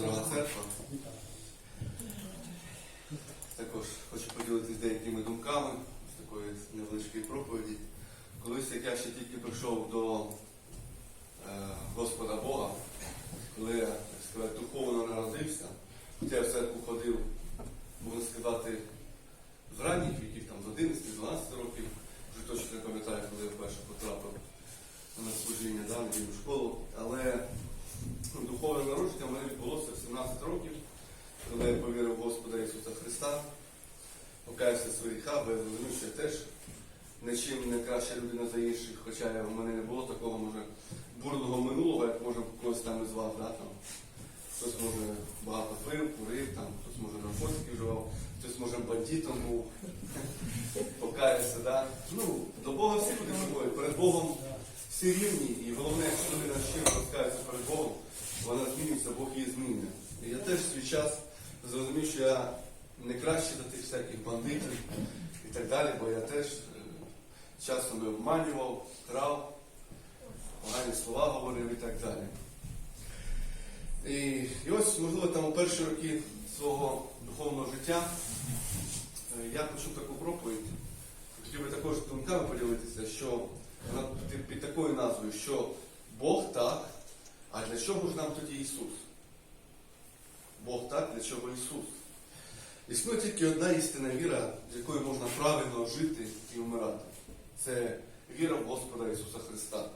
дорога церква. Також хочу поділитися деякими думками з такої невеличкої проповіді. Колись як я ще тільки прийшов до е, Господа Бога, коли я так сказати, духовно народився, хотів я в церкву ходив, можна сказати, з ранніх віків, там, з 11-12 років, вже точно не пам'ятаю, коли я вперше потрапив на служіння да, в недільну школу. Але ну, духовне народження в мене відбулося в 17 років, коли я повірив в Господа Ісуса Христа, покаявся в своїх гріхах, бо я зрозумів, що я теж нічим не краща людина за інших, хоча в мене не було такого, може, бурного минулого, як може когось там із вас, да, там. Хтось може багато пив, курив, там, хтось може наркотики вживав, хтось може бандитом був, покаявся, да. Ну, до Бога всі люди приходять, перед Богом всі рівні, і головне, якщо людина щиро розкається перед Богом, вона змінюється, Бог її змінює. І я теж свій час зрозумів, що я не краще до тих всяких бандитів і так далі, бо я теж часом і обманював, крав, погані слова говорив і так далі. І, і ось, можливо, там у перші роки свого духовного життя е, я почув таку проповідь. Хотів би також думками поділитися, що вона під, такою назвою, що Бог так, а для чого ж нам тоді Ісус? Бог так, для чого Ісус? Існує тільки одна істинна віра, з якою можна правильно жити і вмирати. Це віра в Господа Ісуса Христа,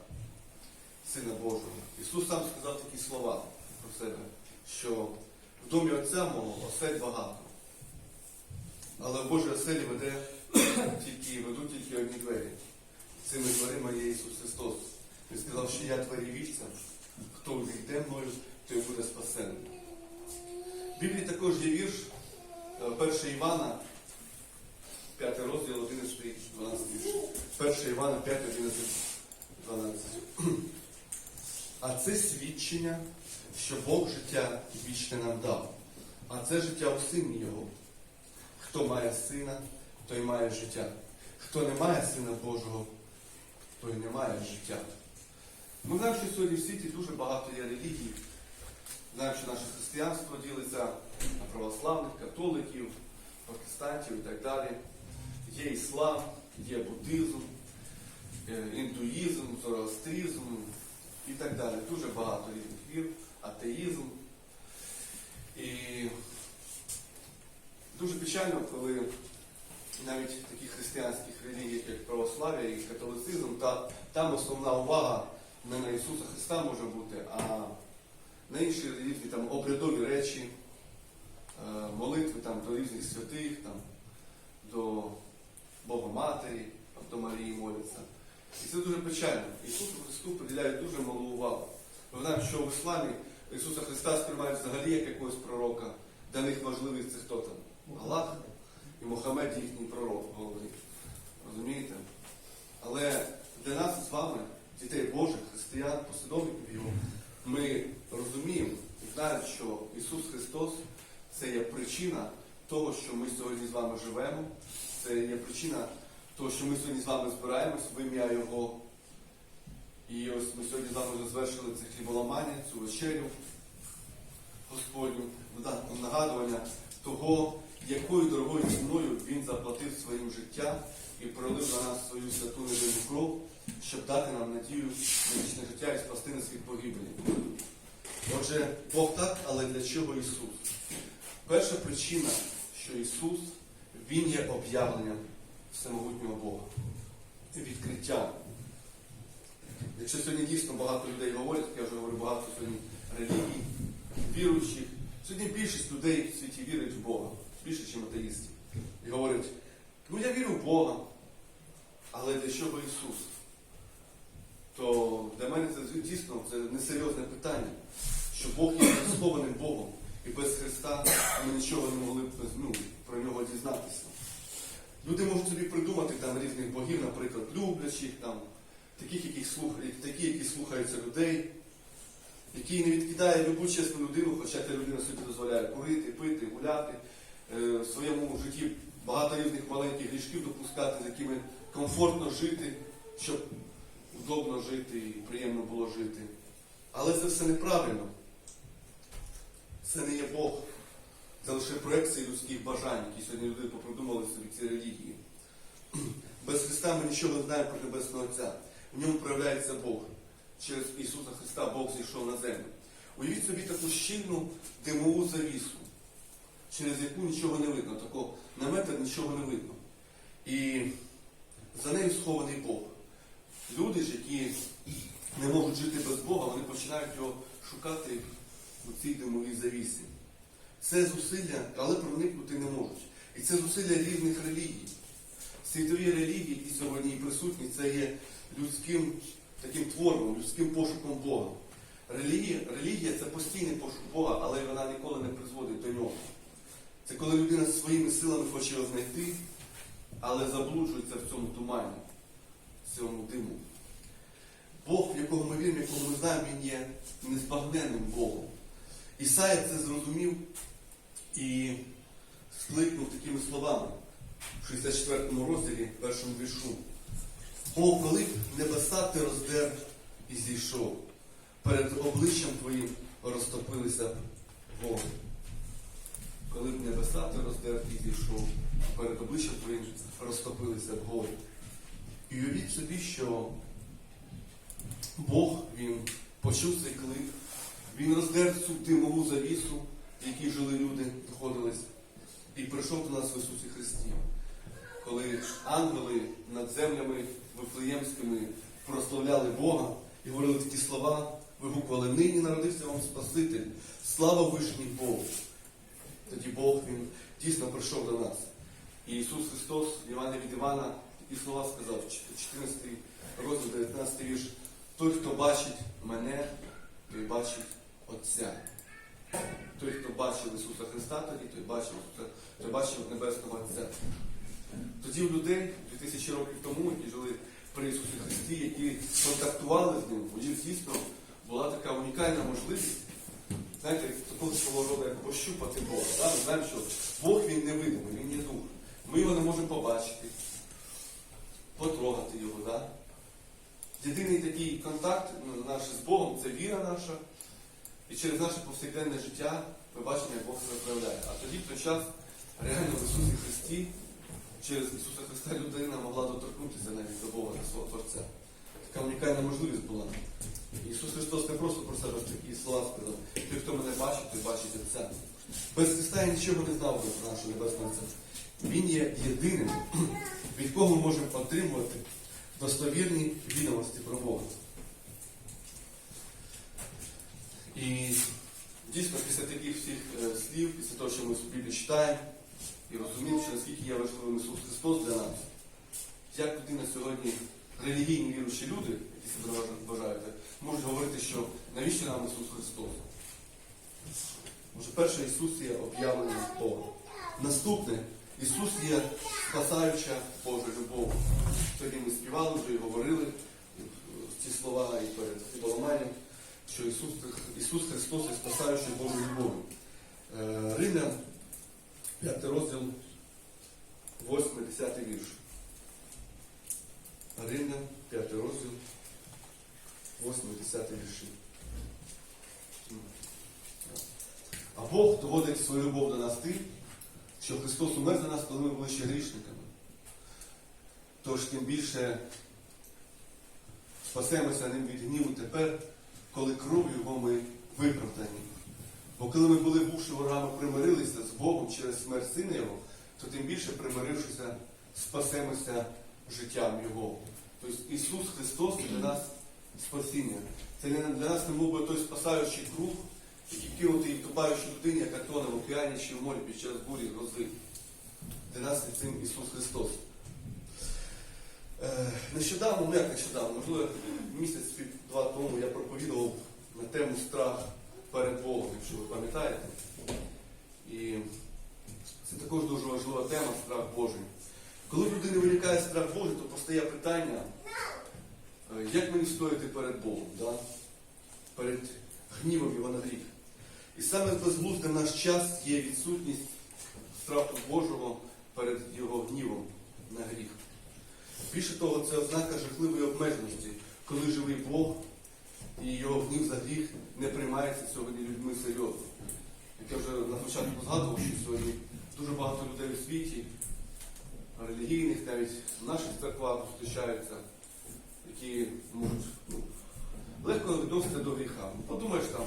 Сина Божого. Ісус сам сказав такі слова про себе, що в домі Отця мого осель багато. Але в Божій оселі веде тільки, ведуть тільки одні двері. Цими дверима є Ісус Христос. Він сказав, що я двері вівця, хто увійде мною, той буде спасений. В Біблії також є вірш 1 Івана, 5 розділ, 11, 12 вірш. 1 Івана 5, 11, 12. А це свідчення, що Бог життя вічне нам дав. А це життя у сині Його. Хто має сина, той має життя. Хто не має сина Божого, той не має життя. Ми знаємо, що сьогодні в світі дуже багато є релігій. Знаємо, що наше християнство ділиться на православних, католиків, протестантів і так далі. Є іслам, є буддизм, е, індуїзм, зороастризм і так далі. Дуже багато різних вір, атеїзм. І дуже печально, коли навіть в таких християнських релігіях, як православ'я і католицизм, та, там основна увага не на Ісуса Христа може бути, а на інші різні там обрядові речі, е, молитви там, до різних святих, там, до Богоматері, до Марії моляться. І це дуже печально. Ісусу Христу приділяють дуже малу увагу. Ми знаємо, що в ісламі Ісуса Христа сприймають взагалі як якогось пророка. Для них важливий це хто там? Аллах і Мухаммед їхній пророк головний. Розумієте? Але для нас з вами, дітей Божих, християн, послідовників Його, ми розуміємо і знаємо, що Ісус Христос це є причина того, що ми сьогодні з вами живемо, це є причина того, що ми сьогодні з вами збираємось в ім'я Його. І ось ми сьогодні з вами вже звершили це хліболамання, цю вечерю Господню, нагадування того, якою дорогою ціною Він заплатив своїм життям і пролив на нас свою святу невинну кров, щоб дати нам надію на вічне життя і спасти нас від погибелі. Отже, Бог так, але для чого Ісус? Перша причина, що Ісус, Він є об'явленням всемогутнього Бога, відкриттям. Якщо сьогодні дійсно багато людей говорять, я вже говорю, багато сьогодні релігій, віруючих, сьогодні більшість людей в світі вірить в Бога, більше, ніж атеїстів. І говорять, ну я вірю в Бога, але для чого Ісус? То для мене це дійсно це несерйозне питання, що Бог є схованим Богом, і без Христа ми нічого не могли б ну, про нього дізнатися. Люди можуть собі придумати там різних богів, наприклад, люблячих, там, таких, яких слухають, такі, які слухаються людей, які не відкидає любу чесну людину, хоча ця людина собі дозволяє курити, пити, гуляти, е, в своєму житті багато різних маленьких грішків допускати, з якими комфортно жити, щоб удобно жити і приємно було жити. Але це все неправильно. Це лише проекції людських бажань, які сьогодні люди попридумали собі ці релігії. Без Христа ми нічого не знаємо про Небесного Отця. В ньому проявляється Бог. Через Ісуса Христа Бог зійшов на землю. Уявіть собі таку щільну димову завісу, через яку нічого не видно, такого намета нічого не видно. І за нею схований Бог. Люди ж, які не можуть жити без Бога, вони починають його шукати у цій димовій завісі. Це зусилля, але проникнути не можуть. І це зусилля різних релігій. Світові релігії, які сьогодні присутні, це є людським таким твором, людським пошуком Бога. Релігія, релігія це постійний пошук Бога, але вона ніколи не призводить до нього. Це коли людина своїми силами хоче його знайти, але заблуджується в цьому тумані, в цьому диму. Бог, в якого ми віримо, якого ми знаємо, він є незбагненним Богом. Ісая це зрозумів і скликнув такими словами в 64 розділі, першому віршу. О, коли б небеса ти роздер і зійшов, перед обличчям твоїм розтопилися б гори. Коли б небеса ти роздер і зійшов, перед обличчям твоїм розтопилися б гори. І уявіть собі, що Бог він почув цей клик, він роздер цю димову завісу, в якій жили люди, знаходились, і прийшов до нас в Ісусі Христі. Коли ангели над землями вифлеємськими прославляли Бога і говорили такі слова, вигукували, нині народився вам Спаситель, слава Вишній Богу. Тоді Бог він дійсно прийшов до нас. І Ісус Христос, Івана від Івана, такі слова сказав, 14 розділ, 19 вірш. Той, хто бачить мене, той бачить Отця. Той, хто бачив Ісуса Христа, тоді той бачив, той бачив Небесного Отця. Тоді у людей 2000 років тому, які жили при Ісусі Христі, які контактували з ним, у них дійсно була така унікальна можливість, знаєте, такого свого роду, як пощупати Бога. Да? Ми знаємо, що Бог він невидимий, він є дух. Ми його не можемо побачити, потрогати його. Да? Єдиний такий контакт ну, наш з Богом це віра наша. І через наше повсякденне життя ми бачимо, як Бог себе проявляє. А тоді в той час реально в Ісусі Христі, через Ісуса Христа людина могла доторкнутися навіть до Бога, до свого Творця. Така унікальна можливість була. Ісус Христос не просто про себе такі слова сказав. Той, хто мене бачить, той бачить Отця. Без Христа я нічого не знав про нашого Небесного Отця. Він є єдиним, від кого ми можемо отримувати достовірні відомості про Бога. І дійсно після таких всіх е, слів, після того, що ми Біблії читаємо і розуміємо, що наскільки є важливим Ісус Христос для нас, як людина сьогодні, релігійні віруючі люди, які себе вважають, можуть говорити, що навіщо нам Ісус Христос? Може, перше Ісус є об'явлений Бога. Наступне, Ісус є спасаюча Божа любов. Сьогодні ми співали вже і говорили ці слова і перед хліболаманням, що Ісус, Ісус Христос є спасаючою Божою любов'ю. Е, Римлян, 5 розділ, 8, 10 вірш. Римлян, 5 розділ, 8, 10 вірші. А Бог доводить свою любов до нас тим, що Христос умер за нас, коли ми були ще грішниками. Тож тим більше спасемося ним від гніву тепер, коли кров'ю його ми виправдані. Бо коли ми були бувши ворогами, примирилися з Богом через смерть Сина Його, то тим більше, примирившися, спасемося життям Його. Тобто Ісус Христос для нас спасіння. Це для нас не був би той спасаючий круг, який кинутий і втопаючий людині, яка тоне в океані чи в морі під час бурі грози. Для нас цим Ісус Христос. Е, Нещодавно, ну як нещодавно, можливо, місяць два тому я проповідував на тему страх перед Богом, якщо ви пам'ятаєте. І це також дуже важлива тема страх Божий. Коли в людини виникає страх Божий, то постає питання, е, як мені стояти перед Богом, да? перед гнівом його на гріх. І саме безглуздим в наш час є відсутність страху Божого перед його гнівом на гріх. Більше того, це ознака жахливої обмеженості, коли живий Бог і його гнів за гріх не приймається сьогодні людьми серйозно. як я вже на початку згадував, що сьогодні дуже багато людей у світі, релігійних, навіть в наших церквах зустрічаються, які можуть ну, легко відносити до гріха. Ну, подумаєш там,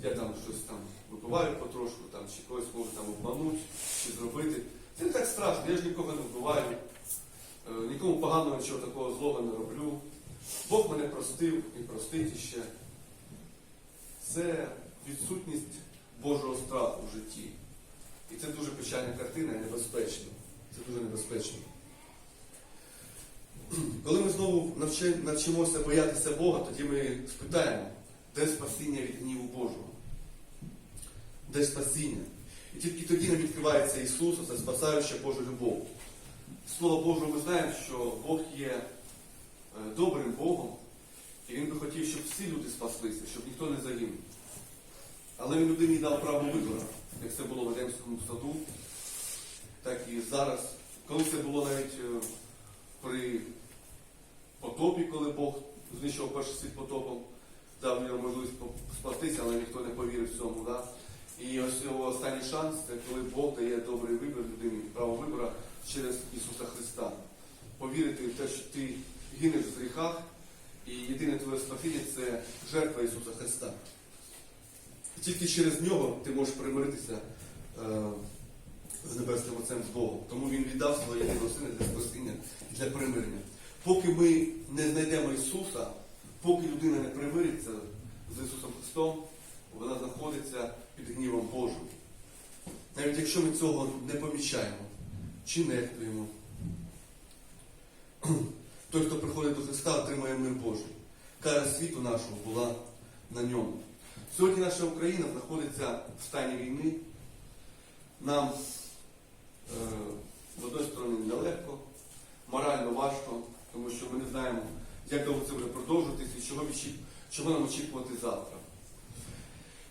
я там щось там випиваю потрошку, там, чи когось можу там обманути, чи зробити. Це не так страшно, я ж нікого не вбиваю, е, нікому поганого нічого такого злого не роблю. Бог мене простив і простить іще. Це відсутність Божого страху в житті. І це дуже печальна картина і небезпечно. Це дуже небезпечно. Коли ми знову навчимося боятися Бога, тоді ми спитаємо, де спасіння від гніву Божого? Де спасіння? І тільки тоді нам відкривається Ісус, це спасаюча Божа любов. Слово Божого ми знаємо, що Бог є добрим Богом, і Він би хотів, щоб всі люди спаслися, щоб ніхто не загинув. Але він людині дав право вибору, як це було в Едемському саду, так і зараз. Коли це було навіть е, при потопі, коли Бог знищував перший світ потопом, дав йому можливість спастися, але ніхто не повірив цьому. Да? І ось його останній шанс це коли Бог дає добрий вибір людині, право вибору через Ісуса Христа. Повірити в те, що ти гинеш в гріхах, і єдине твоє спасіння це жертва Ісуса Христа. І тільки через нього ти можеш примиритися е, з Небесним Отцем з Богом. Тому Він віддав своє єдиного сина для спасіння, для примирення. Поки ми не знайдемо Ісуса, поки людина не примириться з Ісусом Христом, вона знаходиться під гнівом Божим. Навіть якщо ми цього не помічаємо чи нехтуємо, той, хто приходить до Христа, отримає мир Божий. Кара світу нашого була на ньому. Сьогодні наша Україна знаходиться в стані війни. Нам е, з одної сторони нелегко, морально важко, тому що ми не знаємо, як довго це буде продовжуватися і чого, чого нам очікувати завтра.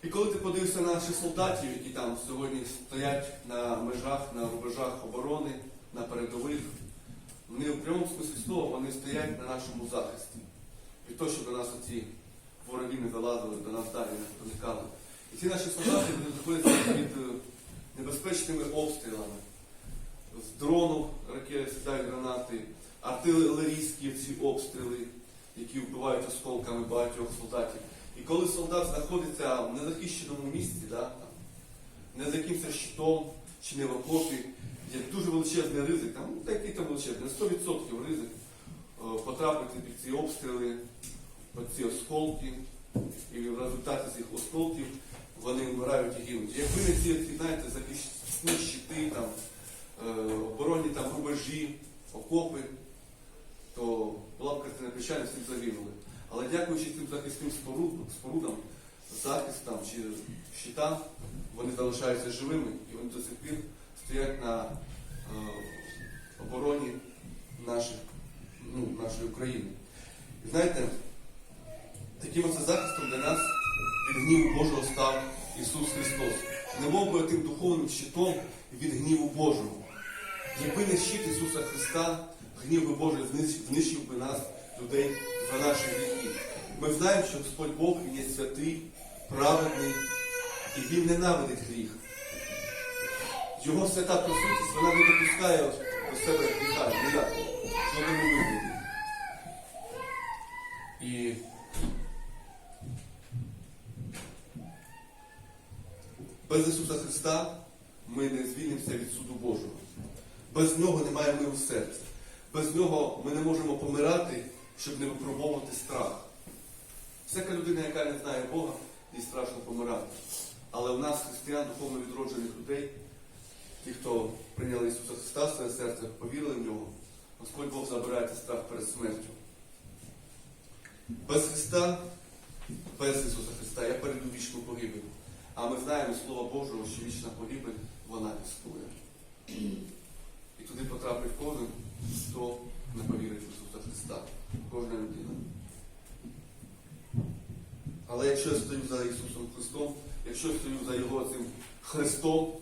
І коли ти подивишся на наших солдатів, які там сьогодні стоять на межах, на рубежах оборони, на передових, вони в прямому смислі слова вони стоять на нашому захисті. Від того, щоб до нас оці вороги не залазили, до нас далі не проникали. І ці наші солдати вони знаходяться під е, небезпечними обстрілами. З дрону ракети сідають гранати, артилерійські ці обстріли, які вбивають осколками багатьох солдатів. І коли солдат знаходиться в незахищеному місці, да, там, не за якимось щитом чи не в окопі, є дуже величезний ризик, там, ну, такий там величезний, 100% ризик е, потрапити під ці обстріли, під ці осколки, і в результаті цих осколків вони вмирають і гинуть. Якби не ці, знаєте, захисні щити, там, е, оборонні там, рубежі, окопи, то була б картина печальна, всі загинули. Але дякуючи цим захисним спорудам, захистам чи щитам, вони залишаються живими і вони до сих пір стоять на е, обороні наших, ну, нашої України. І знаєте, таким оце захистом для нас від гніву Божого став Ісус Христос. Не мов би тим духовним щитом від гніву Божого. Якби не щит Ісуса Христа, гнів би Божий знищ- знищив би нас, людей, за наші гріхи. Ми знаємо, що Господь Бог є святий, праведний, і Він ненавидить гріх. Його свята присутність, вона не допускає до себе гріха, ніяк, в жодному вигляді. І без Ісуса Христа ми не звільнимося від суду Божого. Без нього немає миру в серці. Без нього ми не можемо помирати, щоб не випробовувати страх. Всяка людина, яка не знає Бога, їй страшно помирати. Але в нас, християн, духовно відроджених людей, ті, хто прийняли Ісуса Христа в своє серце, повірили в нього, Господь Бог забирає страх перед смертю. Без Христа, без Ісуса Христа я перейду вічну погибель. А ми знаємо з Слова Божого, що вічна погибель, вона існує. І туди потрапить кожен, хто не повірить в Ісуса Христа. Кожна людина. Але якщо я стою за Ісусом Христом, якщо я стою за Його цим Христом,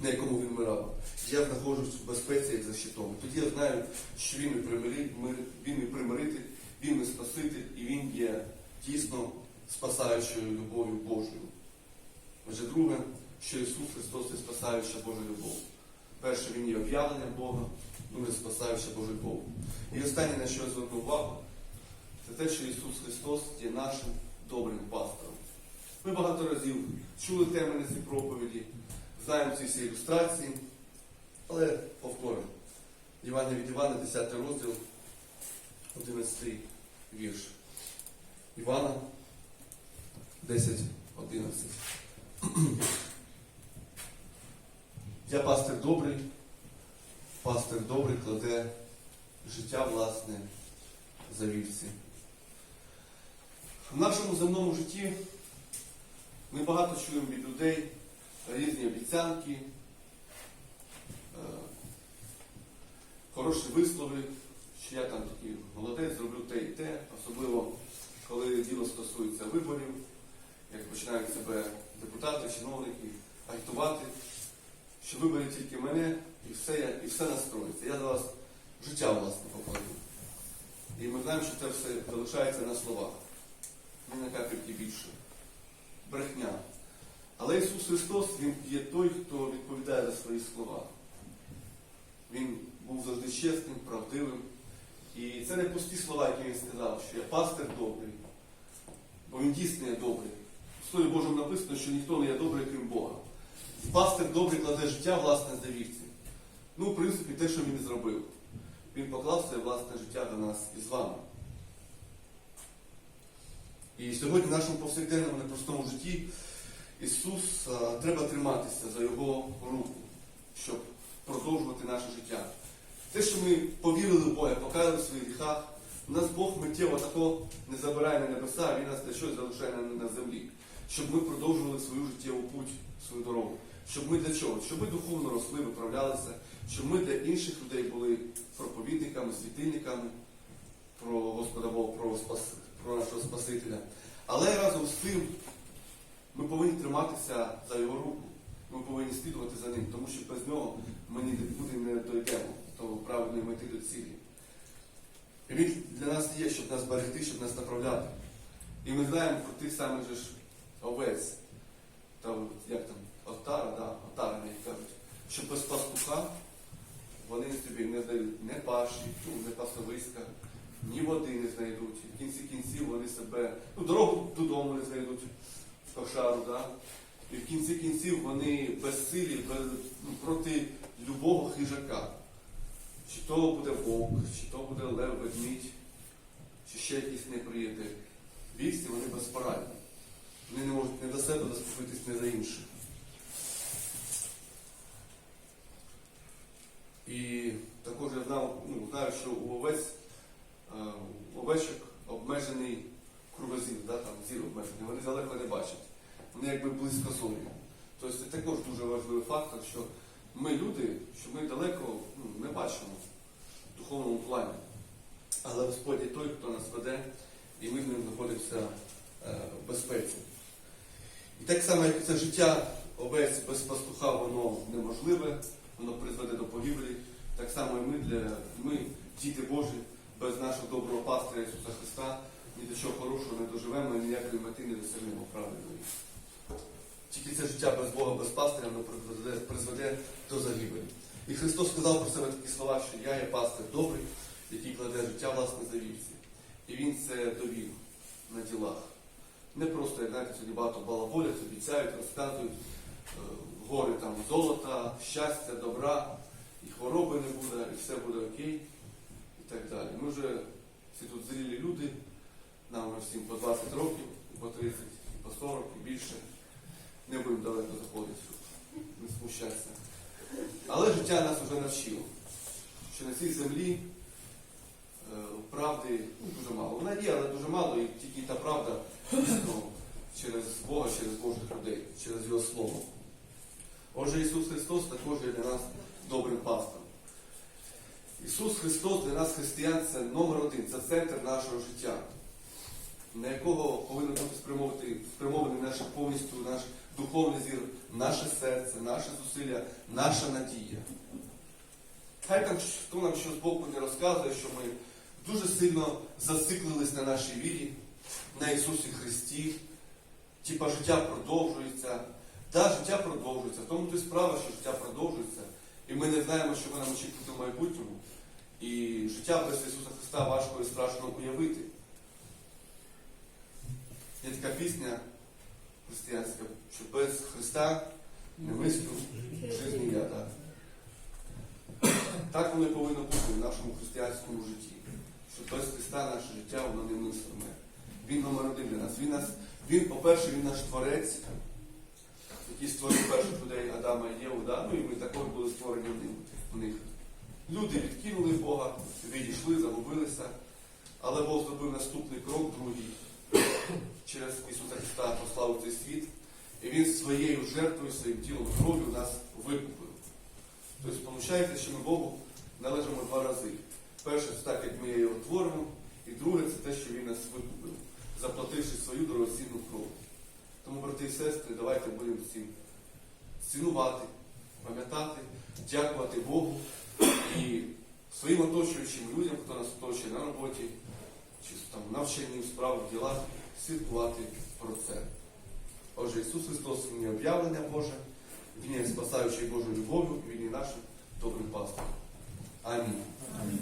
на якому Він вмирав, я знаходжусь в безпеці як за щитом. Тоді я знаю, що Він мій примиритель, він мій примиритель, Спаситель, і Він є дійсно спасаючою любов'ю Божою. Отже, друге, що Ісус Христос це спасаюча Божа любов. Перше, Він є об'явленням Бога, друге спасаюча Божа любов. І останнє, на що я зверну увагу, це те, що Ісус Христос є нашим добрим пастором. Ми багато разів чули теми на цій проповіді, знаємо ці всі ілюстрації, але повторимо. Івана від Івана, 10 розділ, 11 вірш. Івана 10, 11. Я пастир добрий, пастир добрий кладе життя власне за вівці. В нашому земному житті ми багато чуємо від людей різні обіцянки, е, хороші вислови, що я там такий молодець, зроблю те і те, особливо коли діло стосується виборів, як починають себе депутати, чиновники агітувати, що виберіть тільки мене і все, і все настроїться. Я за вас життя власне покладу. І ми знаємо, що це все залишається на словах. Не на капельки більше. Брехня. Але Ісус Христос, Він є той, хто відповідає за свої слова. Він був завжди чесним, правдивим. І це не пусті слова, які він сказав, що я пастир добрий. Бо він дійсно є добрий. В Слові Божому написано, що ніхто не є добрий, крім Бога. Пастир добрий кладе життя власне за вівці. Ну, в принципі, те, що він зробив. Він поклав своє власне життя до нас і з вами. І сьогодні в нашому повсякденному непростому житті Ісус а, треба триматися за Його руку, щоб продовжувати наше життя. Те, що ми повірили в Бога, покаяли в своїх гріхах, нас Бог миттєво тако не забирає на небеса, а Він нас для щось залишає на, землі. Щоб ми продовжували свою життєву путь, свою дорогу. Щоб ми для чого? Щоб ми духовно росли, виправлялися, щоб ми для інших людей були проповідниками, світильниками про Господа Бога, про, спас, про нашого Спасителя. Але разом з тим ми повинні триматися за його руку. Ми повинні слідувати за ним, тому що без нього ми нікуди не дойдемо до правильної мети до цілі. Він для нас є, щоб нас берегти, щоб нас направляти. І ми знаємо про тих самих же ж овець, там, як там, отара, да, отара, як кажуть, що без пастуха вони собі не знайдуть не паші, ну, не пасовиська, ні води не знайдуть. В кінці кінців вони себе, ну, дорогу додому не знайдуть в кошару, да? і в кінці кінців вони безсилі без, ну, проти любого хижака. Чи то буде вовк, чи то буде лев, ведмідь, чи ще якийсь неприятель. Вівці вони безпорадні. Вони не можуть не до себе заступитись, не за інших. І також я знав, ну, знаю, що у овець, е, у овечок обмежений кругозір, да, там зір обмежений, вони далеко не бачать. Вони якби близько зорі. Тобто це також дуже важливий фактор, що ми люди, що ми далеко ну, не бачимо в духовному плані. Але Господь є той, хто нас веде, і ми з ним знаходимося е, в безпеці. І так само, як це життя овець без пастуха, воно неможливе, воно призведе до погибелі. Так само і ми, для, ми, діти Божі, без нашого доброго пастиря Ісуса Христа, ні до чого хорошого не доживемо і ніякої мети не досягнемо правильної. Тільки це життя без Бога, без пастиря, воно призведе, призведе до загибелі. І Христос сказав про себе такі слова, що я є пастир добрий, який кладе життя власне за вівці. І він це довів на ділах. Не просто, як знаєте, сьогодні багато балаболять, обіцяють, розказують е, гори там золота, щастя, добра, і хвороби не буде, і все буде окей, і так далі. Ми вже всі тут зрілі люди, нам вже всім по 20 років, і по 30, і по 40, і більше. Не будемо далеко заходити, не смущатися. Але життя нас вже навчило, що на цій землі е, правди ну, дуже мало. Вона є, але дуже мало, і тільки та правда дійсно через Бога, через Божих людей, через Його Слово. Отже, Ісус Христос також є для нас добрим пастором. Ісус Христос для нас, християн, це номер один, це центр нашого життя, на якого повинен бути спрямований, наш повністю наш духовний зір, наше серце, наше зусилля, наша надія. Хай там хто нам що з боку не розказує, що ми дуже сильно зациклились на нашій вірі, на Ісусі Христі, типа життя продовжується, Да, життя продовжується, в тому то й справа, що життя продовжується, і ми не знаємо, що нам очікувати в майбутньому. І життя без Ісуса Христа важко і страшно уявити. Є така пісня християнська, що без Христа не мислю житті я так. Так воно і повинно бути в нашому християнському житті. Що без Христа наше життя воно не мислиме. Він номер один для нас. Він, нас, він по-перше, він наш творець, який створив перших людей Адама і Єву, да? ну і ми також були створені в них. Люди відкинули Бога, відійшли, загубилися, але Бог зробив наступний крок, другий, через Ісуса Христа послав цей світ, і Він своєю жертвою, своїм тілом, кров'ю нас викупив. Тобто, виходить, що ми Богу належимо два рази. Перше, це так, як ми його творимо, і друге, це те, що Він нас викупив, заплативши свою дорогоцінну кров. Тому, брати і сестри, давайте будемо цим цінувати, пам'ятати, дякувати Богу і своїм оточуючим людям, хто нас оточує на роботі, чи там навчанні в справах, в ділах, слідкувати про це. Отже, Ісус Христос він є об'явлення Боже, Він є спасаючий Божою любов'ю, Він є нашим добрим пастором. Амінь. Амінь.